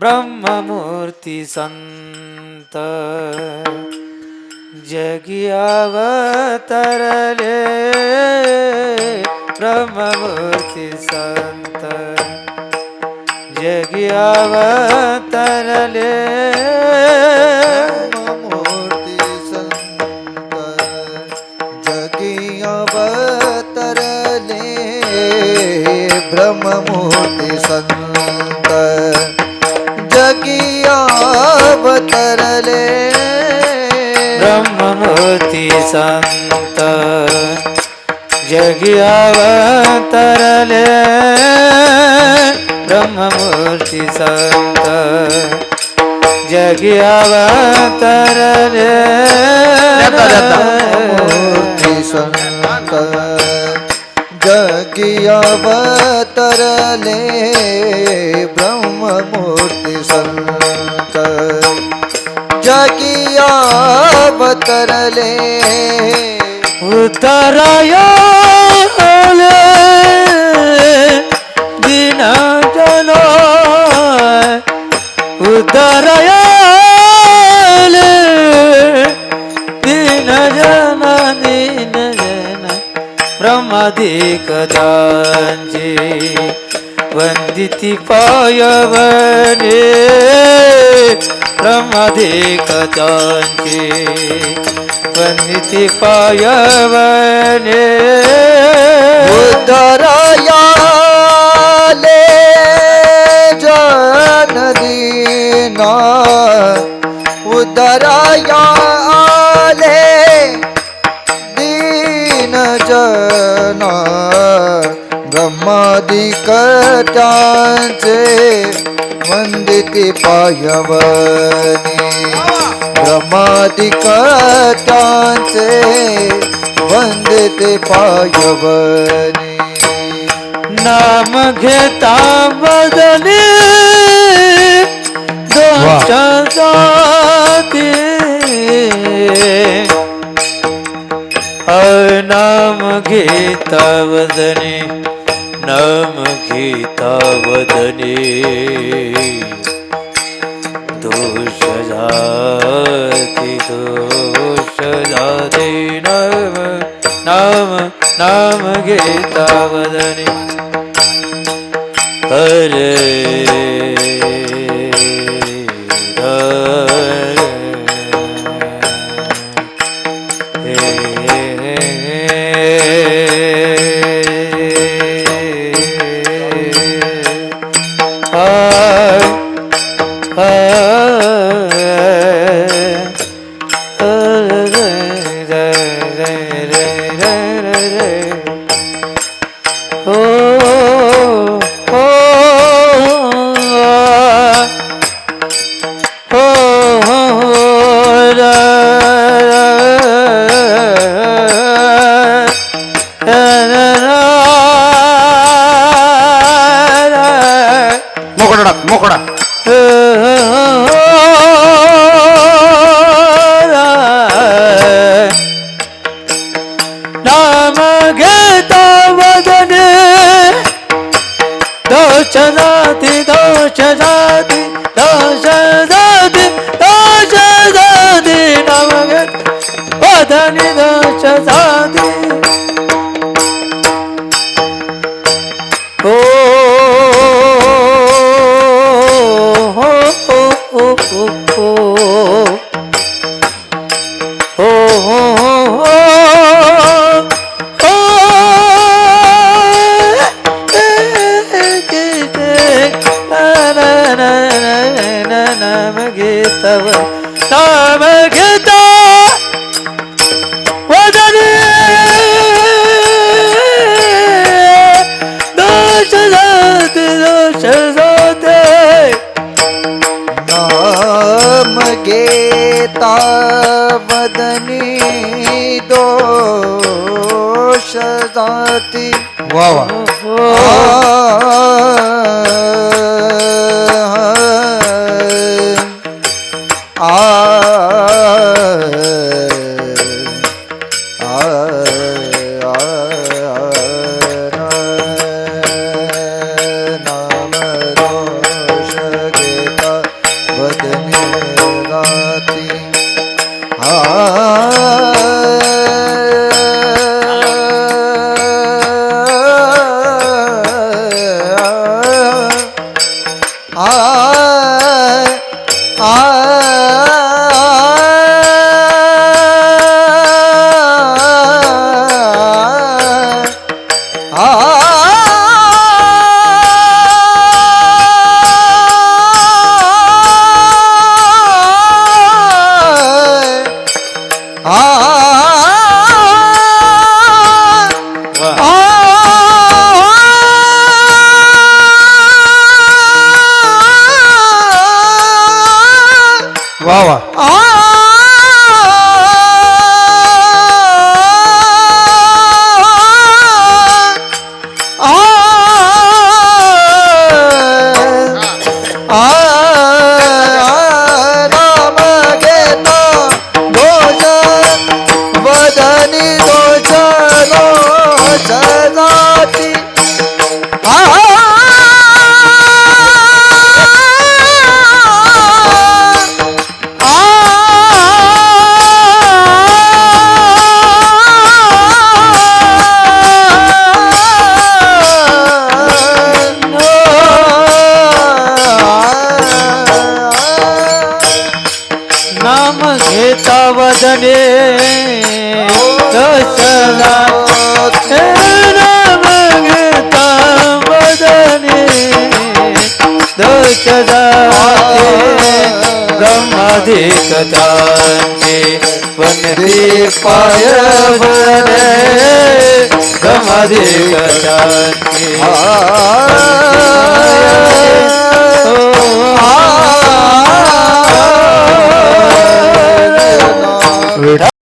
ब्रह्ममूर्ति संत। जगियावतर ले ब्रह्ममूर्ति संत। जगियावतर ले मूर्ति संत ब्रह्ममूर्ति संत। संत जगी अवतरले ब्रह्ममूर्ती संत जगी अवतरले मूर्ती संत जगी अवतरले अवतरले उतरायले दिन जन। उतरायले दिन जन दिन जन ब्रह्मादिकदांचे वंदिती पायवने। ब्रह्मधिकतांचे वन्दिति पायवने। उद्धरायाले जनदीना उद्धरायाले दीन जना। ब्रह्मादिकटांचे वंदिती पायवने। ब्रह्मादिकटांचे वंदिते पायवने। नाम घेता बदले जाती नाम घेता वदने नाम घेता वदने। दोष जाती दोष जाती नाम नाम नाम घेता वदने। हरे Oh, ও वा वा. વાહ વાહ Ah! शरणे दशरा मगता मदने दशरा ब्रह्माधिकताने वनदे पाय भरे ब्रह्माधिकताने